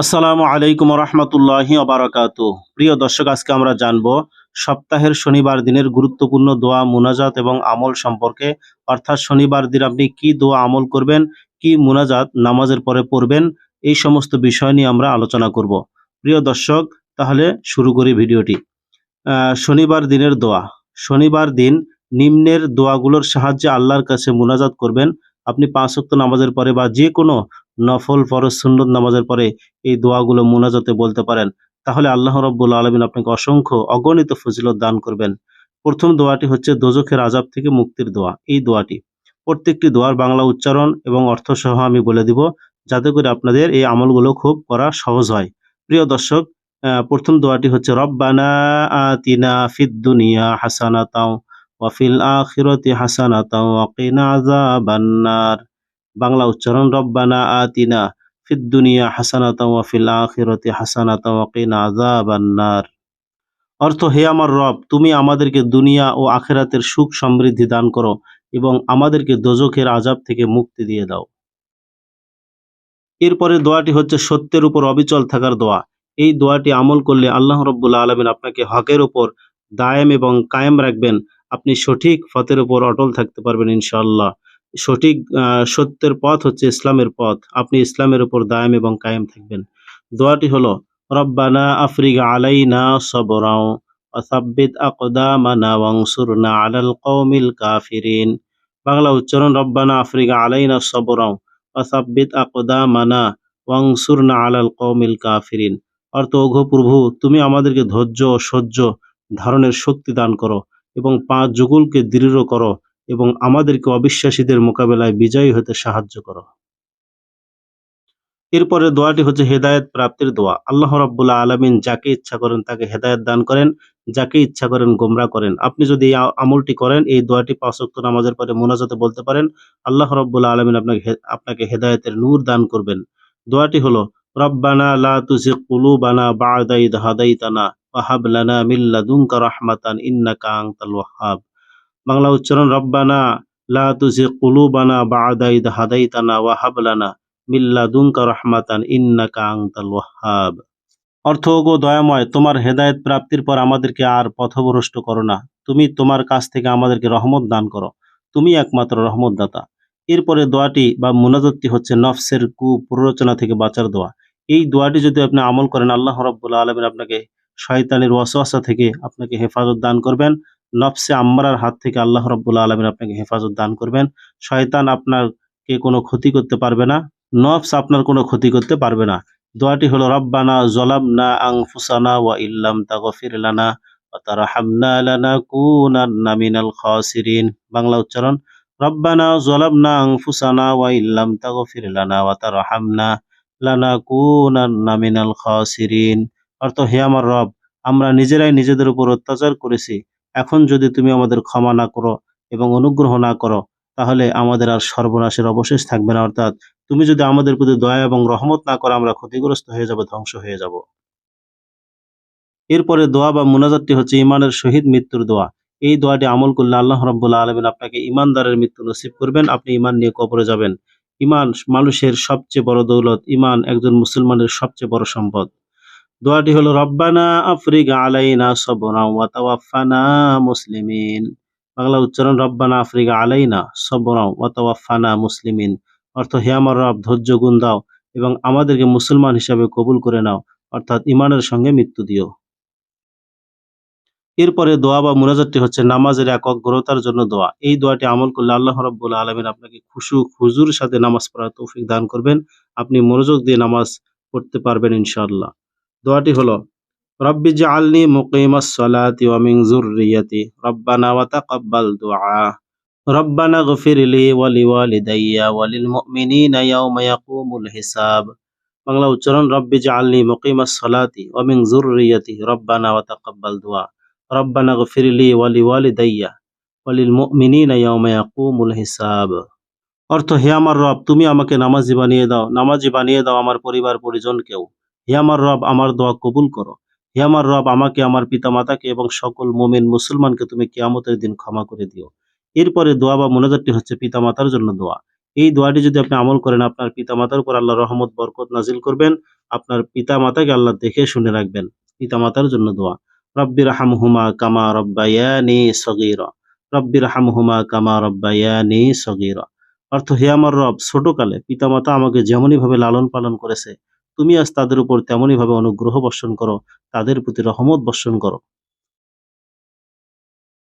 আসসালামু আলাইকুম রহমতুল্লাহি অবরাকাত প্রিয় দর্শক, আজকে আমরা জানব সপ্তাহের শনিবার দিনের গুরুত্বপূর্ণ দোয়া, মুনাজাত এবং আমল সম্পর্কে। অর্থাৎ শনিবার দিন আপনি কি দোয়া আমল করবেন, কি মুনাজাত নামাজের পরে পড়বেন, এই সমস্ত বিষয় নিয়ে আমরা আলোচনা করব। প্রিয় দর্শক, তাহলে শুরু করি ভিডিওটি। শনিবার দিনের দোয়া। শনিবার দিন নিম্নের দোয়াগুলোর সাহায্যে আল্লাহর কাছে মুনাজাত করবেন। আপনি পাঁচ ওয়াক্ত নামাজের পরে বা যে কোনো নফল ফরজ সুন্নত নামাজের পরে এই দোয়াগুলো মুনাজাতে বলতে পারেন, তাহলে আল্লাহ রব্বুল আলমিন আপনাকে অসংখ্য অগণিত ফজিলত দান করবেন। প্রথম দোয়াটি হচ্ছে দোজখের আজাব থেকে মুক্তির দোয়া। এই দোয়াটি প্রত্যেকটি দোয়ার বাংলা উচ্চারণ এবং অর্থ সহ আমি বলে দিব, যাতে করে আপনাদের এই আমলগুলো খুব করা সহজ হয়। প্রিয় দর্শক প্রথম দোয়াটি হচ্ছে, রব্বানা আতিনা ফিদ দুনিয়া হাসানাতাও ওয়াফিল আখিরাতি হাসানাতাও ওয়াকিনা আযাবান্নার বাংলা উচ্চারণ, রব্বানা আতিনা ফিদ দুনিয়া ফিল আখিরাতি হাসানাতা কিনা আযাবান্নার অর্থ, হে আমার রব, তুমি আমাদেরকে দুনিয়া ও আখিরাতের সুখ সমৃদ্ধি দান করো এবং আমাদেরকে দোজখের আজাব থেকে মুক্তি দিয়ে দাও। এরপরে দোয়াটি হচ্ছে সত্যের উপর অবিচল থাকার দোয়া। এই দোয়াটি আমল করলে আল্লাহ রব্বুল আলমিন আপনাকে হকের উপর দায়েম এবং কায়েম রাখবেন। আপনি সঠিক পথের উপর অটল থাকতে পারবেন ইনশাআল্লাহ। সঠিক সত্যের পথ হচ্ছে ইসলামের পথ। আপনি ইসলামের উপর দায়েম এবং কায়েম থাকবেন। দোয়াটি হলো, রব্বানা আফরিগা আলাইনা সবরাও ওয়াসাব্বিত আকদামানা ওয়ানসুরনা আলাল কওমিল কাফিরিন। বাংলা উচ্চারণ, রব্বানা আফরিগা আলাইনা সবরাও ওয়াসাব্বিত আকদামানা ওয়ানসুরনা আলাল কওমিল কাফিরিন। অর্থ ওঘো প্রভু, তুমি আমাদেরকে ধৈর্য ও সহ্য ধারণের শক্তি দান করো এবং পাঁচ যুগলকে দৃঢ় করো। এবং আমাদেরকে অবিশ্বাসীদের মোকাবেলায় বিজয়ী হতে সাহায্য করো। এরপরে দোয়াটি হচ্ছে হেদায়েত প্রাপ্তির দোয়া। আল্লাহ রাব্বুল আলামিন যাকে ইচ্ছা করেন তাকে হেদায়েত দান করেন, যাকে ইচ্ছা করেন গোমরা করেন। আপনি যদি এই আমলটি করেন, এই দোয়াটি পাঁচ ওয়াক্ত নামাজের পরে মোনাজাতে বলতে পারেন, আল্লাহ রাব্বুল আলামিন আপনাকে আপনাকে হেদায়েতের নূর দান করবেন। দোয়াটি হলো, রব্বানা লা তুজিগ কুলুবানা বা'দা ইদ হাদাইতানা ওয়া হাব লানা মিন লাদুনকা রাহমাতান ইন্নাকা আনতাল ওয়াহ্হাব বাংলা উচ্চারণ, রব্বানা লা তুজিগ কুলুবানা বা'দা ইদ হাদাইতানা ওয়া হাব লানা মিন লাদুনকা রাহমাতান ইন্নাকা আনতাল ওয়াহ্হাব। অর্থ গো দয়াময়, তোমার হেদায়েত প্রাপ্তির পর আমাদেরকে আর পথভ্রষ্ট করো না। তুমি তোমার কাছ থেকে আমাদেরকে রহমত দান করো। তুমি একমাত্র রহমত দাতা এরপরে দোয়াটি বা মুনাজাতটি হচ্ছে নফসের কু প্ররোচনা থেকে বাঁচার দোয়া। এই দোয়াটি যদি আপনি আমল করেন, আল্লাহ রাব্বুল আলামিন আপনাকে শয়তানের ওয়াসওয়াসা থেকে আপনাকে হেফাজত দান করবেন। নফসে আম্মারার হাত থেকে আল্লাহ রাব্বুল আলামিন আপনাকে হেফাজত দান করবেন। শয়তান আপনাকে কোনো ক্ষতি করতে পারবে না, নফস আপনার কোনো ক্ষতি করতে পারবে না। দোয়াটি হলো, রব্বানা জলামনা আনফুসানা ওয়া ইল্লাম তাগফির লানা তারহামনা মিনাল খাসিরিন। বাংলা উচ্চারণ, রব্বানা জলামনা আনফুসানা ওয়া ইল্লাম তাগফির লানা ওয়া তারহামনা লানাকুনান্না মিনাল খাসিরিন। অর্থ, হে আমার রব, আমরা নিজেরাই নিজেদের উপর অত্যাচার করেছি। এখন যদি তুমি আমাদের ক্ষমা না করো এবং অনুগ্রহ না করো, তাহলে আমাদের আর সর্বনাশের অবশেষ থাকবে না, অর্থাৎ তুমি যদি আমাদের প্রতি দয়া এবং রহমত না করো, আমরা ক্ষতিগ্রস্ত হয়ে যাব, ধ্বংস হয়ে যাব। এরপরে দোয়া বা মুনাজাতটি হচ্ছে ইমানের শহীদ মৃত্যুর দোয়া। এই দোয়াটি আমল করলে আল্লাহ রাব্বুল আলমিন আপনাকে ইমানদারের মৃত্যু নসিব করবেন, আপনি ইমান নিয়ে কবরে যাবেন। ইমান মানুষের সবচেয়ে বড় দৌলত ইমান একজন মুসলমানের সবচেয়ে বড় সম্পদ। দোয়াটি হলো, রব্বানা আফরিগা আলাইনা সবরা ওয়া তাওয়াফানা মুসলিমিন। বাংলা উচ্চারণ, রব্বানা আফরিগা আলাইনা সবরা ওয়া তাওয়াফানা মুসলিমিন। অর্থ, হে আমার রব, ধৈর্য, গুণ দাও এবং আমাদেরকে মুসলমান হিসাবে কবুল করে নাও। অর্থাৎ, ইমানের সঙ্গে মৃত্যু দিও। এরপরে দোয়া বা মুনাজাতটি হচ্ছে, নামাজের একগ্রতার জন্য দোয়া। এই দোয়াটি আমল করলে আল্লাহ রাব্বুল আলামিন আপনাকে খুশু খুজুর সাথে নামাজ পড়ার তৌফিক দান করবেন। আপনি মনোযোগ দিয়ে নামাজ পড়তে পারবেন ইনশাআল্লাহ। দোয়াটি হলো, রব্বি জাআলনি মুকিমাস সালাতি ওয়া মিন যুররিয়াতি, রব্বানা ওয়া তাকাব্বাল দুআ, রব্বানা গফির লি ওয়া লিওয়ালিদাইয়া ওয়া লিল মুমিনিনা ইয়াওমা ইয়াকুমুল হিসাব। বাংলা উচ্চারণ, রব্বি জাআলনি মুকিমাস সালাতি ওয়া মিন যুররিয়াতি, রব্বানা ওয়া তাকাব্বাল দুআ, রব্বানা গফির লি ওয়া লিওয়ালিদাইয়া ওয়া লিল মুমিনিনা ইয়াওমা ইয়াকুমুল হিসাব। অর্থ, হে আমার রব, তুমি আমাকে নামাজি বানিয়ে দাও। নামাজি বানিয়ে দাও আমার পরিবার পরিজনকেও হে আমার রব, আমার দোয়া কবুল করো। হে আমার রব, আমাকে, আমার পিতা মাতাকে এবং সকল মোমেন মুসলমানকে তুমি কেয়ামতের দিন ক্ষমা করে দিও। এরপরে দোয়া বা মোনাজাতটি হচ্ছে পিতা মাতার জন্য দোয়া। এই দোয়াটি যদি আপনি আমল করেন, আপনার পিতামাতার উপর আল্লাহ রহমত, বরকত নাজিল করবেন। আপনার পিতামাতাকে আল্লাহ দেখে শুনে রাখবেন। পিতামাতার জন্য দোয়া। রব্বির হামহুমা কামা রব্বায়ানি সগীরা। রব্বির হামহুমা কামা রব্বায়ানি সগীরা। অর্থ, হে আমার রব, ছোটকালে পিতামাতা আমাকে যেমনই ভাবে লালন পালন করেছে তুমি আজ তাদের উপর তেমনই ভাবে অনুগ্রহ বর্ষণ করো, তাদের প্রতি রহমত বর্ষণ করো।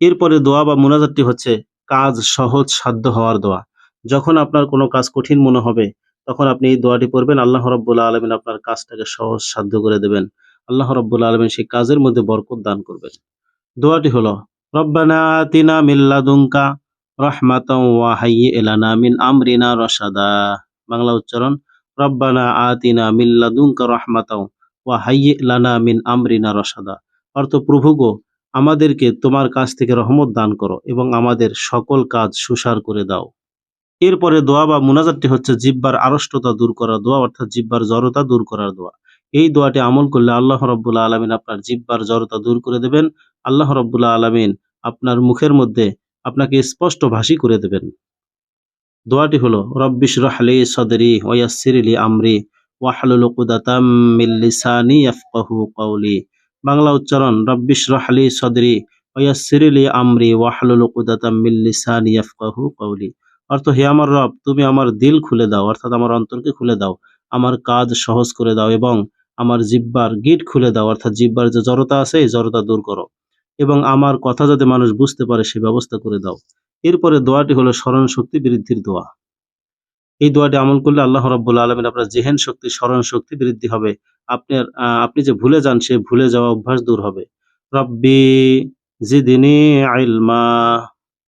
এরপরে দোয়া বা মোনাজাতটি হচ্ছে, কাজ সহজ সাধ্য হওয়ার দোয়া। যখন আপনার কোনো কাজ কঠিন মনে হবে, তখন আপনি এই দোয়াটি পড়বেন, আল্লাহ রব্বুল্লা আলমিন আপনার কাজটাকে সহজ সাধ্য করে দেবেন। আল্লাহ রব্বুল্লা আলমিন সেই কাজের মধ্যে বরকত দান করবেন। দোয়াটি হলো, রব্বানা আতিনা মিল্লাদুঙ্কা রহমাতাও ওয়া হাইয়্যি ইলানা মিন আমরিনা রসাদা বাংলা উচ্চারণ রব্বানা আতিনা রহমাতাও ওয়া হাইয়্যি লানা মিন আমরিনা রশাদা। অর্থ, প্রভু গো, আমাদেরকে তোমার কাছ থেকে রহমত দান করো এবং আমাদের সকল কাজ সুসার করে দাও। এরপরে দোয়া বা মুনাজাতটি হচ্ছে জিব্বার আড়ষ্টতা দূর করার দোয়া, অর্থাৎ জিব্বার জড়তা দূর করার দোয়া। এই দোয়াটি আমল করলে আল্লাহ রব্বুল্লাহ আলমিন আপনার জিব্বার জড়তা দূর করে দেবেন। আল্লাহ রব্বুল্লাহ আলমিন আপনার মুখের মধ্যে আপনাকে স্পষ্ট ভাষী করে দেবেন। দোয়াটি হলো রব্বিশ রহলি সদরি ওয়াসিরলি আমরি ওয়াহলুল উকদাতাম মিন লিসানি ইয়াফকাহু কওলি। বাংলা উচ্চারণ রব্বিশ রহলি সদরি ওয়াসিরলি আমরি ওয়াহলুল উকদাতাম মিন লিসানি ইয়াফকাহু কওলি। অর্থ, হে আমার রব, তুমি আমার দিল খুলে দাও, অর্থাৎ আমার অন্তরকে খুলে দাও, আমার কাজ সহজ করে দাও এবং আমার জিব্বার গিট খুলে দাও, অর্থাৎ জিব্বার যে জড়তা আছে, এই জড়তা দূর করো এবং আমার কথা যাতে মানুষ বুঝতে পারে, সে ব্যবস্থা করে দাও। এরপরে দোয়াটি হলো স্মরণ শক্তি বৃদ্ধির দোয়া। এই দোয়াটি আমল করলে আল্লাহ রাব্বুল আলমিন আপনার জেহেন শক্তি, স্মরণ শক্তি বৃদ্ধি হবে। আপনার আপনি যে ভুলে যান, সে ভুলে যাওয়া অভ্যাস দূর হবে। রব্বি জিদিনি আইলমা।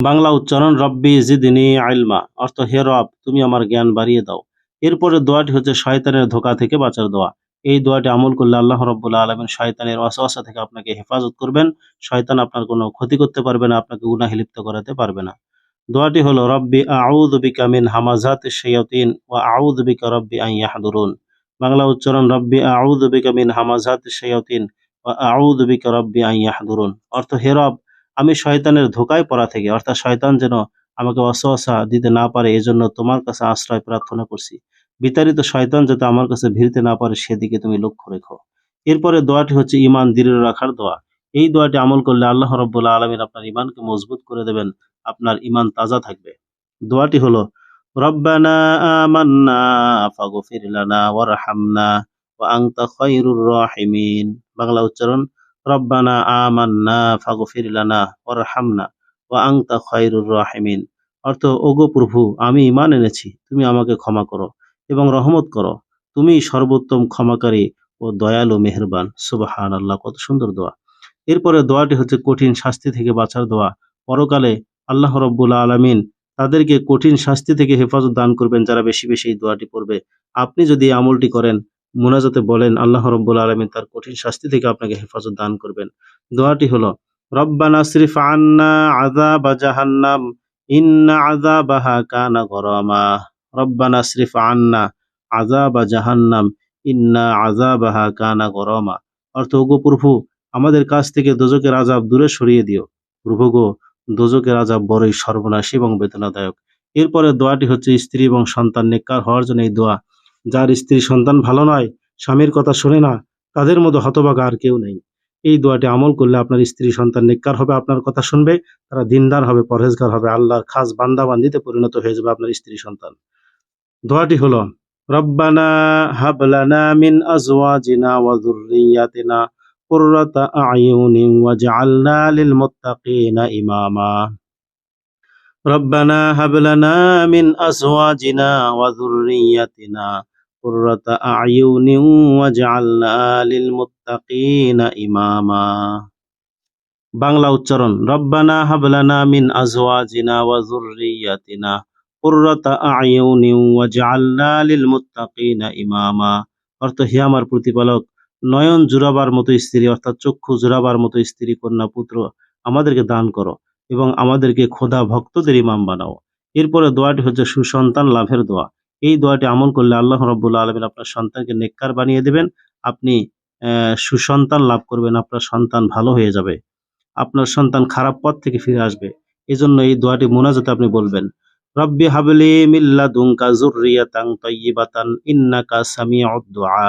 বাংলা উচ্চারণ, রব্বি জিদিনি আইলমা। অর্থ, হে রব, তুমি আমার জ্ঞান বাড়িয়ে দাও। এরপরে দোয়াটি হচ্ছে শয়তানের ধোকা থেকে বাঁচার দোয়া। এই দোয়াটি আমল করলে আল্লাহ রব্বুল আলমিন শয়তানের ওয়াসওয়াসা থেকে আপনাকে হেফাজত করবেন। শয়তান আপনার কোনো ক্ষতি করতে পারবে না, আপনাকে গুনাহে লিপ্ত করাতে পারবে না। দোয়াটি হলো, রব্বি আউযু বিকা মিন হামাজাতি শায়াতিন ওয়া আউযু বিকা রব্বি আন ইয়াহদুরুন। বাংলা উচ্চারণ, রব্বি বিকা মিন হামাজাতি শায়াতিন ওয়া আউযু বিকা রব্বি আন ইয়াহদুরুন। অর্থ হে রব, আমি শয়তানের ধোকায় পড়া থেকে, অর্থাৎ শয়তান যেন আমাকে অসহসা দিতে না পারে, এজন্য তোমার কাছে আশ্রয় প্রার্থনা করছি। বিতাড়িত শয়তান যাতে আমার কাছে ভিড়তে না পারে, সেদিকে তুমি লক্ষ্য রেখো। এরপরে দোয়াটি হচ্ছে ইমান দৃঢ় রাখার দোয়া। এই দোয়াটি আমল করলে আল্লাহ রব্বুল্লাহ আলমিন আপনার ইমানকে মজবুত করে দেবেন, আপনার ইমান তাজা থাকবে। দোয়াটি হলো, রব্বানা আমান্না ফাগফির লানা ওয়ারহামনা ওয়া আনতা খায়রুর রাহিমিন। বাংলা উচ্চারণ, রব্বানা আমান্না ফাগফির লানা ওয়ারহামনা ওয়া আনতা খায়রুর রাহিমিন। অর্থ, ওগো প্রভু, আমি ইমান এনেছি, তুমি আমাকে ক্ষমা করো। এবং রহমত করো। তুমি সর্বোত্তম ক্ষমাকারী ও দয়ালু মেহেরবান। সুবহানাল্লাহ, কত সুন্দর দোয়া। এরপরে দোয়াটি হচ্ছে কঠিন শাস্তি থেকে বাঁচার দোয়া। পরকালে আল্লাহ রব্বুল আলমিন তাদেরকে কঠিন শাস্তি থেকে হেফাজত দান করবেন যারা বেশি বেশি এই দোয়াটি পড়বে। আপনি যদি আমলটি করেন, মুনাজাতে বলেন, আল্লাহ রব্বুল আলমিন তার কঠিন শাস্তি থেকে আপনাকে হেফাজত দান করবেন। দোয়াটি হলো, রব্বানা শ্রীফ আন্না আযাব জাহান্নাম, ইন্না আযাবাহা কানা গরামা। রব্বানা শ্রীফ আন্না আযাব জাহান্নাম, ইন্না আযাবাহা কানা গরামা। অর্থ, ওগো প্রভু, আমাদের কাছ থেকে দোজকের আযাব দূরে সরিয়ে দিও। প্রভু গো দোজকের আজাব বড়ই সর্বনাশী এবং বেদনাদায়ক। এরপরে দোয়াটি হচ্ছে স্ত্রী এবং সন্তান নেককার হওয়ার জন্য এই দোয়া। যার স্ত্রী সন্তান ভালো নয়, স্বামীর কথা শোনে না, তাদের মতো হতভাগা আর কেউ নেই। এই দোয়াটি আমল করলে আপনার স্ত্রী সন্তান নেককার হবে, আপনার কথা শুনবে, তারা দিনদার হবে, পরহেজগার হবে, আল্লাহর খাস বান্দা বান্দিতে পরিণত হয়ে যাবে আপনার স্ত্রী সন্তান। দোয়াটি হলো রব্বানা হাবলানা মিন আজওয়াজিনা ওয়া যুররিয়াতিনা কুররাতা আয়ুনিন ওয়া জাআলনা লিল মুত্তাকিনা ইমামা রব্বানা হাবলানা মিন আজওয়াজিনা ওয়া যুররিয়াতিনা কুররাতা আয়ুনিন ওয়া জাআলনা লিল মুত্তাকিনা ইমামা বাংলা উচ্চারণ রব্বানা হাবলানা মিন আজওয়াজিনা ওয়া যুররিয়াতিনা ইমামা। আমার প্রতিপালক, নয়ন জুড়াবার মতো স্ত্রী, অর্থাৎ চক্ষু জুড়াবার মতো স্ত্রী, কন্যা, পুত্র, আমাদেরকে দান করো এবং আমাদেরকে খোদা ভক্তদের ইমাম বানাও। এরপরে দোয়াটি হচ্ছে সুসন্তান লাভের দোয়া। এই দোয়াটি আমল করলে আল্লাহ রব্বুল আলমিন আপনার সন্তানকে নেককার বানিয়ে দেবেন। আপনি সুসন্তান লাভ করবেন, আপনার সন্তান ভালো হয়ে যাবে। আপনার সন্তান খারাপ পথ থেকে ফিরে আসবে। এজন্য এই দোয়াটি মোনাজাতে আপনি বলবেন। রব্বি হাবলি মিল্লাদুনকা যুররিয়াতান তাইয়্যিবাতান ইন্নাকা সামিউদ দুআ।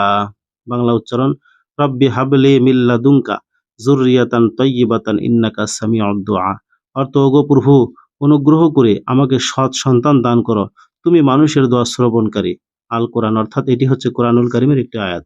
বাংলা উচ্চারণ, রব্বি হাবলি মিল্লাদুনকা যুররিয়াতান তাইয়্যিবাতান ইন্নাকা সামিউদ দুআ। অর্থ ওগো প্রভু, অনুগ্রহ করে আমাকে সৎ সন্তান দান করো। তুমি মানুষের দোয়া শ্রবণকারী। আল কোরআন অর্থাৎ এটি হচ্ছে কোরআনুল কারিমের একটি আয়াত।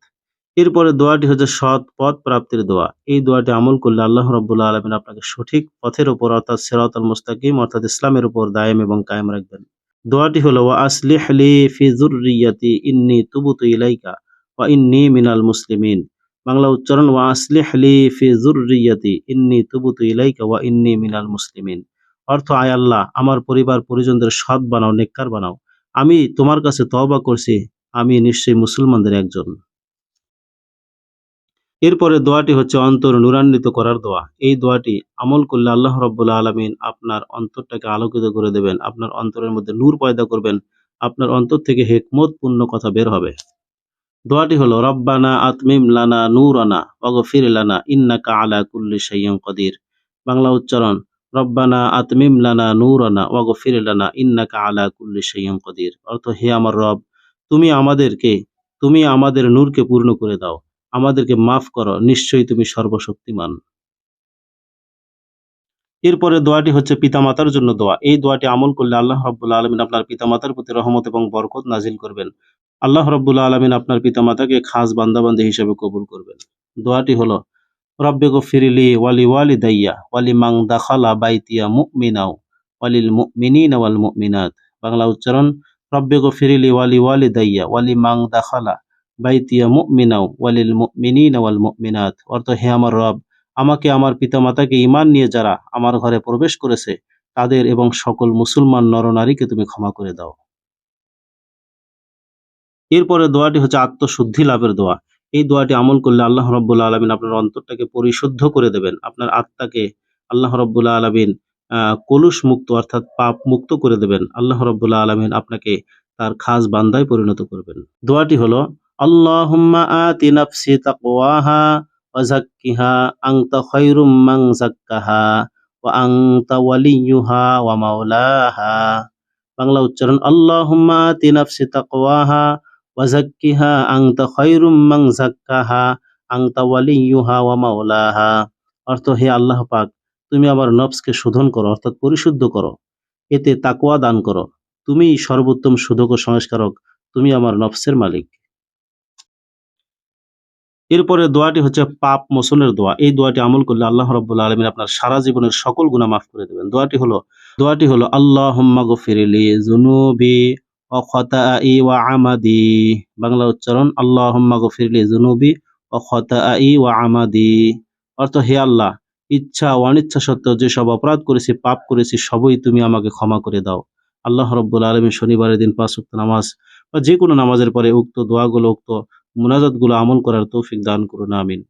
এরপরে দোয়াটি হচ্ছে সৎ পথ প্রাপ্তির দোয়া। এই দোয়াটি আমল করলে আল্লাহ রব্বুল্লাহ আলমিন আপনাকে সঠিক পথের উপর অর্থাৎ সেরাত আল মুস্তাকিম অর্থাৎ ইসলামের উপর দায়েম এবং কায়েম রাখবেন। দোয়াটি হলো, ওয়া আসলিহ লি ফি যুররিয়াতি ইন্নী তুবুতু ইলাইকা ওয়া ইন্নি মিনাল মুসলিমিন। বাংলা উচ্চারণ, ওয়া আসলিহ লি ফি যুররিয়াতি ইন্নী তুবুতু ইলাইকা ওয়া ইন্নি মিনাল মুসলিমিন। অর্থ, আয় আল্লাহ, আমার পরিবার পরিজনদের সৎ বানাও, নেককার বানাও। আমি তোমার কাছে তওবা করছি, আমি নিশ্চয়ই মুসলমানদের একজন। এরপরে দোয়াটি হচ্ছে অন্তর নুরান্বিত করার দোয়া। এই দোয়াটি আমল করলে আল্লাহ রব্বুল্লা আলমিন আপনার অন্তরটাকে আলোকিত করে দেবেন, আপনার অন্তরের মধ্যে নূর পয়দা করবেন, আপনার অন্তর থেকে হেকমত পূর্ণ কথা বের হবে। দোয়াটি হলো, রব্বানা আতমিম লানা নূরানা অগফির লানা ইন্নাকা আলা কুল্লি শাইয়্যিন কদির। বাংলা উচ্চারণ, রব্বানা আতমিম লানা নূরানা ওয়াগফির লানা ইন্নাকা আলা কুল্লি শাইয়্যিন কদির। অর্থ, হে আমার রব, তুমি আমাদেরকে, তুমি আমাদের নূরকে পূর্ণ করে দাও। আমাদেরকে মাফ করো, নিশ্চয়ই তুমি সর্বশক্তিমান। এরপরে দোয়াটি হচ্ছে পিতামাতার জন্য দোয়া। এই দোয়াটি আমল করলে আল্লাহ রব্বুল্লা আলমিন আপনার পিতামাতার প্রতি রহমত এবং বরকত নাজিল করবেন। আল্লাহ রব্বুল্লা আলমিন আপনার পিতামাতাকে খাস বান্দাবান্দি হিসেবে কবুল করবেন। দোয়াটি হলো, রব্বে গফিরিলি ওয়ালি ওয়ালি দাইয়া ওয়ালি মাং দাখালা বাইতিয়া মুমিনাও ওয়ালিল মুমিনিন ওয়াল মুমিনাত। বাংলা উচ্চারণ, রব্বে গফিরিলি ওয়ালি ওয়ালি দাইয়া ওয়ালি মাং দাখালা বাইতিয়া মুমিনাও, ওয়ালিল মুমিনিন ওয়াল মুমিনাত। অর্থ, হে আমার রব, আমাকে আমার পিতামাতাকে ঈমান নিয়ে যারা আমার ঘরে প্রবেশ করেছে, তাদের এবং সকল মুসলমান নরনারীকে তুমি ক্ষমা করে দাও। এরপরে দোয়াটি হচ্ছে আত্মশুদ্ধি লাভের দোয়া। এই দোয়াটি আমল করলে আল্লাহ রব্বুল্লা আলমিন আপনার অন্তরটাকে পরিশুদ্ধ করে দেবেন। আপনার আত্মাকে আল্লাহ রব্বুল্লা আলমিন কলুষ মুক্ত অর্থাৎ পাপ মুক্ত করে দেবেন। আল্লাহ রব্বুল্লা আলমিন আপনাকে তার খাস বান্দায় পরিণত করবেন। দোয়াটি হলো আল্লাহুম্মা আতি নাফসি তাকওয়াহা ওয়া যাক্কিহা আনতা খায়রুম মান যাক্কাহা ওয়া আনতা ওয়ালিয়ুহা ওয়া মাওলাহা। বাংলা উচ্চারণ, আল্লাহুম্মা আতি নাফসি তাকওয়াহা ওয়া যাক্কিহা আনতা খায়রুম মান যাক্কাহা আনতা ওয়ালিয়ুহা ওয়া মাওলাহা। অর্থ, হে আল্লাহ পাক, তুমি আমার নফসকে শোধন করো, অর্থাৎ পরিশুদ্ধ করো। এতে তাকওয়া দান করো। তুমি সর্বোত্তম শোধক ও সংস্কারক তুমি আমার নফসের মালিক। এরপরে দোয়াটি হচ্ছে পাপ মোচনের দোয়া। এই দোয়াটি আমল করলে আল্লাহ রব্বুল্লা আলমিন আপনার সারা জীবনের সকল গুণা মাফ করে দেবেন। দোয়াটি হলো দোয়াটি হলো আল্লাহ গফিরিলি জুনুবি আমাদি। বাংলা উচ্চারণ আল্লাহ গফিরিলি জুনুবি আমাদি। অর্থ, হে আল্লাহ, ইচ্ছা অনিচ্ছা সত্ত্বেও যেসব অপরাধ করেছি, পাপ করেছি, সবই তুমি আমাকে ক্ষমা করে দাও। আল্লাহ রব্বুল আলমী শনিবারের দিন পাঁচ উক্ত নামাজ বা যে কোনো নামাজের পরে উক্ত দোয়াগুলো উক্ত মুনাজাতগুলো আমল করার তৌফিক দান করুন আমিন।